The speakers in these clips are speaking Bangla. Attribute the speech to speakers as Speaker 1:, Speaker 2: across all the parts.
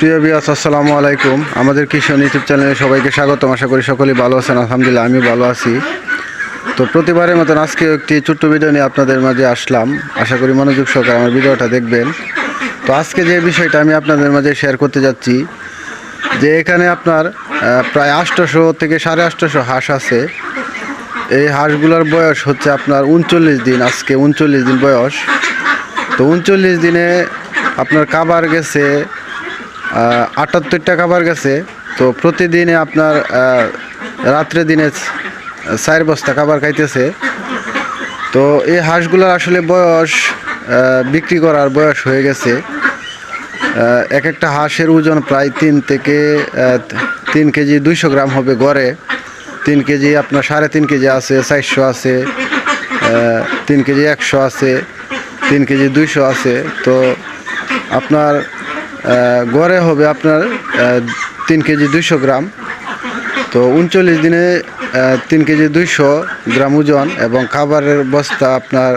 Speaker 1: প্রিয় বিয়াস আসসালামু আলাইকুম। আমাদের কিষণ ইউটিউব চ্যানেলে সবাইকে স্বাগতম। আশা করি সকলেই ভালো আছেন। আলহামদুলিল্লাহ আমি ভালো আছি। তো প্রতিবারের মতন আজকে একটি ছোট্ট ভিডিও নিয়ে আপনাদের মাঝে আসলাম। আশা করি মনোযোগ সহকারে আমার ভিডিওটা দেখবেন। তো আজকে যে বিষয়টা আমি আপনাদের মাঝে শেয়ার করতে যাচ্ছি, যে এখানে আপনার প্রায় আটশোশো থেকে সাড়ে আটশোশো হাঁস আছে। এই হাঁসগুলোর বয়স হচ্ছে আপনার উনচল্লিশ দিন। আজকে উনচল্লিশ দিন বয়স। তো উনচল্লিশ দিনে আপনার কাবার গেছে আটাত্তরটা কাবার গেছে। তো প্রতিদিনে আপনার রাত্রে দিনে চার বস্তা খাবার খাইতেছে। তো এই হাঁসগুলোর আসলে বয়স বিক্রি করার বয়স হয়ে গেছে। এক একটা হাঁসের ওজন প্রায় তিন থেকে তিন কেজি দুইশো গ্রাম হবে গড়ে। তিন কেজি আপনার সাড়ে তিন কেজি আছে, চারশো আছে তিন কেজি একশো আছে, তিন কেজি দুইশো আছে। তো আপনার গড়ে হবে আপনার তিন কেজি দুইশো গ্রাম। তো উনচল্লিশ দিনে তিন কেজি দুইশো গ্রাম ওজন এবং খাবারের বস্তা আপনার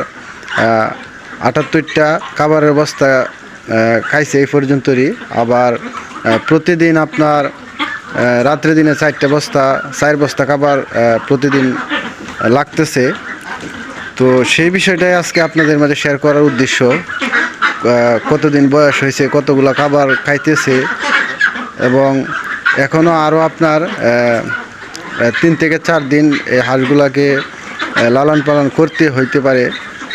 Speaker 1: আটাত্তরটা খাবারের বস্তা খাইছে এই পর্যন্তই। আবার প্রতিদিন আপনার রাত্রে দিনে চারটে বস্তা, চার বস্তা খাবার প্রতিদিন লাগতেছে। তো সেই বিষয়টাই আজকে আপনাদের মাঝে শেয়ার করার উদ্দেশ্য। কতদিন বয়স হয়েছে, কতগুলো খাবার খাইতেছে, এবং এখনও আরও আপনার তিন থেকে চার দিন এই হাঁসগুলাকে লালন পালন করতে হইতে পারে।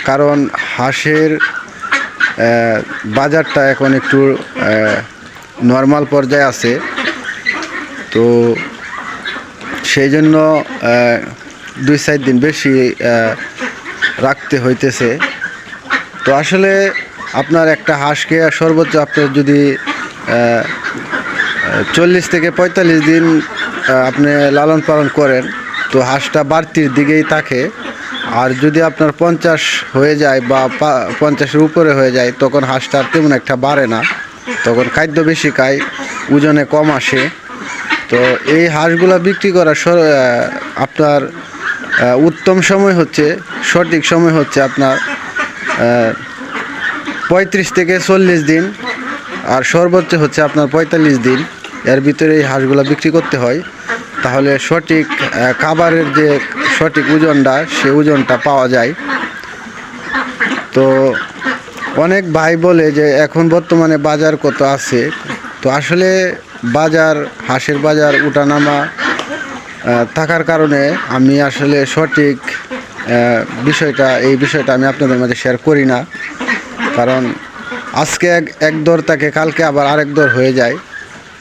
Speaker 1: কারণ হাঁসের বাজারটা এখন একটু নর্মাল পর্যায়ে আছে। তো সেই জন্য দুই চার দিন বেশি রাখতে হইতেছে। তো আসলে আপনার একটা হাঁসকে সর্বোচ্চ আপনার যদি চল্লিশ থেকে পঁয়তাল্লিশ দিন আপনি লালন পালন করেন, তো হাঁসটা বাড়তির দিকেই থাকে। আর যদি আপনার পঞ্চাশ হয়ে যায় বা পঞ্চাশের উপরে হয়ে যায়, তখন হাঁসটা তেমন একটা বাড়ে না। তখন খাদ্য বেশি খায়, ওজনে কম আসে। তো এই হাঁসগুলো বিক্রি করা আপনার উত্তম সময় হচ্ছে, সঠিক সময় হচ্ছে আপনার পঁয়ত্রিশ থেকে চল্লিশ দিন, আর সর্বোচ্চ হচ্ছে আপনার পঁয়তাল্লিশ দিন। এর ভিতরে এই হাঁসগুলো বিক্রি করতে হয়। তাহলে সঠিক খাবারের যে সঠিক ওজনটা, সে ওজনটা পাওয়া যায়। তো অনেক ভাই বলে যে, এখন বর্তমানে বাজার কত আছে? তো আসলে বাজার, হাঁসের বাজার, উঠানামা থাকার কারণে আমি আসলে সঠিক বিষয়টা, এই বিষয়টা আমি আপনাদের মাঝে শেয়ার করি না। কারণ আজকে এক এক দর থাকে কালকে আবার আরেক দর হয়ে যায়।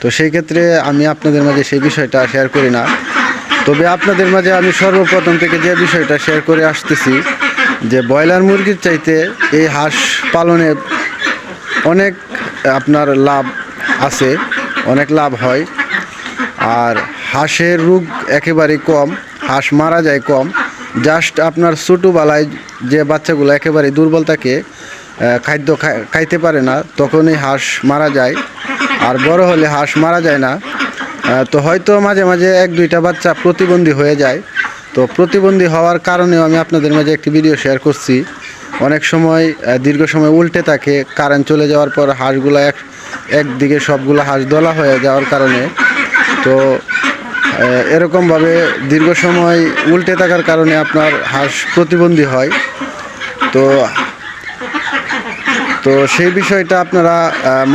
Speaker 1: তো সেই ক্ষেত্রে আমি আপনাদের মাঝে সেই বিষয়টা শেয়ার করি না। তবে আপনাদের মাঝে আমি সর্বপ্রথম থেকে যে বিষয়টা শেয়ার করে আসতেছি, যে ব্রয়লার মুরগির চাইতে এই হাঁস পালনে অনেক আপনার লাভ আছে, অনেক লাভ হয়। আর হাঁসের রোগ একেবারেই কম, হাঁস মারা যায় কম। জাস্ট আপনার ছোটোবেলায় যে বাচ্চাগুলো একেবারে দুর্বল থাকে খাদ্য খাই- খাইতে পারে না, তখনই হাঁস মারা যায়। আর বড় হলে হাঁস মারা যায় না। তো হয়তো মাঝে মাঝে এক দুইটা বাচ্চা প্রতিবন্ধী হয়ে যায়। তো প্রতিবন্ধী হওয়ার কারণেও আমি আপনাদের মাঝে একটি ভিডিও শেয়ার করছি। অনেক সময় দীর্ঘ সময় উল্টে থাকে, কারেন্ট চলে যাওয়ার পর হাঁসগুলো এক একদিকে সবগুলো হাঁস দলা হয়ে যাওয়ার কারণে। তো এরকমভাবে দীর্ঘ সময় উল্টে থাকার কারণে আপনার হাঁস প্রতিবন্ধী হয়। তো তো সেই বিষয়টা আপনারা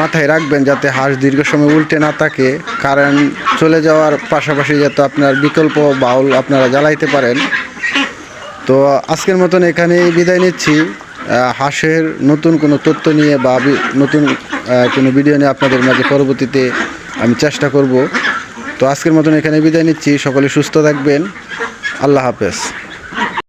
Speaker 1: মাথায় রাখবেন যাতে হাঁস দীর্ঘ সময় উল্টে না থাকে কারেন্ট চলে যাওয়ার পাশাপাশি যাতে আপনার বিকল্প বাউল আপনারা জ্বালাইতে পারেন। তো আজকের মতন এখানেই বিদায় নিচ্ছি। হাঁসের নতুন কোনো তথ্য নিয়ে বা নতুন কোনো ভিডিও নিয়ে আপনাদের মাঝে পরবর্তীতে আমি চেষ্টা করব। তো আজকের মতন এখানে বিদায় নিচ্ছি। সকলে সুস্থ থাকবেন। আল্লাহ হাফেজ।